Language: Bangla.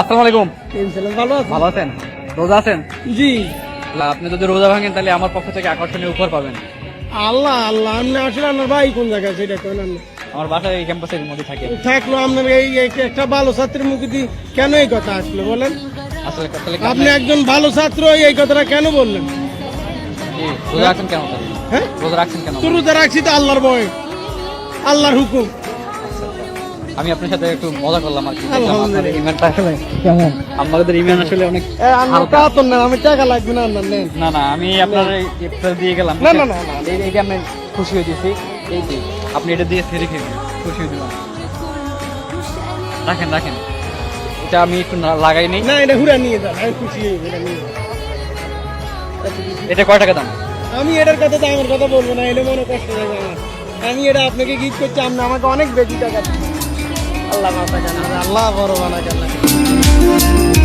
আসসালামু আলাইকুম। ভালো ভালো আছেন? রোজা আছেন? জি। আপনি যদি রোজা ভাঙেন তাহলে আমার পক্ষ থেকে আকর্ষণীয় উপহার পাবেন। আল্লাহ আল্লাহ আপনি আসলে আপনার ভাই কোন জায়গায় সেটা কেন আমার বাসায় এই ক্যাম্পাসের মধ্যে থাকে। থাকল আপনার এই একটা ভালো ছাত্রের মুখে দিয়ে কেন এই কথা আসলো বলেন? আসলে আপনি একজন ভালো ছাত্র এই কথাটা কেন বললেন? রোজা রাখছেন কেন? হ্যাঁ? রোজা রাখছেন কেন? শুরুতে রাখছি তো আল্লাহর ভয়। আল্লাহর হুকুম। আমি আপনার সাথে একটু মজা করলাম আর কি। আলহামদুলিল্লাহ। আসলে কেমন? আমাদের ইমেল আসলে অনেক না আমি টাকা লাগবে না আপনার নেন না না আমি আপনার এই ইফতার দিয়ে গেলাম। না, না, না, না। এই- এইটা আমি খুশি হয়ে দিয়েছি এই যে আপনি এটা দিয়ে ফেরে খেয়ে খুশি হয়ে দিলাম রাখেন রাখেন। এটা আমি একটু না- লাগাই নেই। না এটা ঘুরে নিয়ে যান আমি খুশি হয়ে এটা এটা কয় টাকা দাম? আমি এটার কথা তো আমার কথা বলব না এটা মনে কষ্ট লাগে আমার। আমি এটা আপনাকে গিফট করছি আপনি আমাকে অনেক বেশি টাকা। আল্লাহ মাফ আল্লাহ বড় বানাক আল্লাহ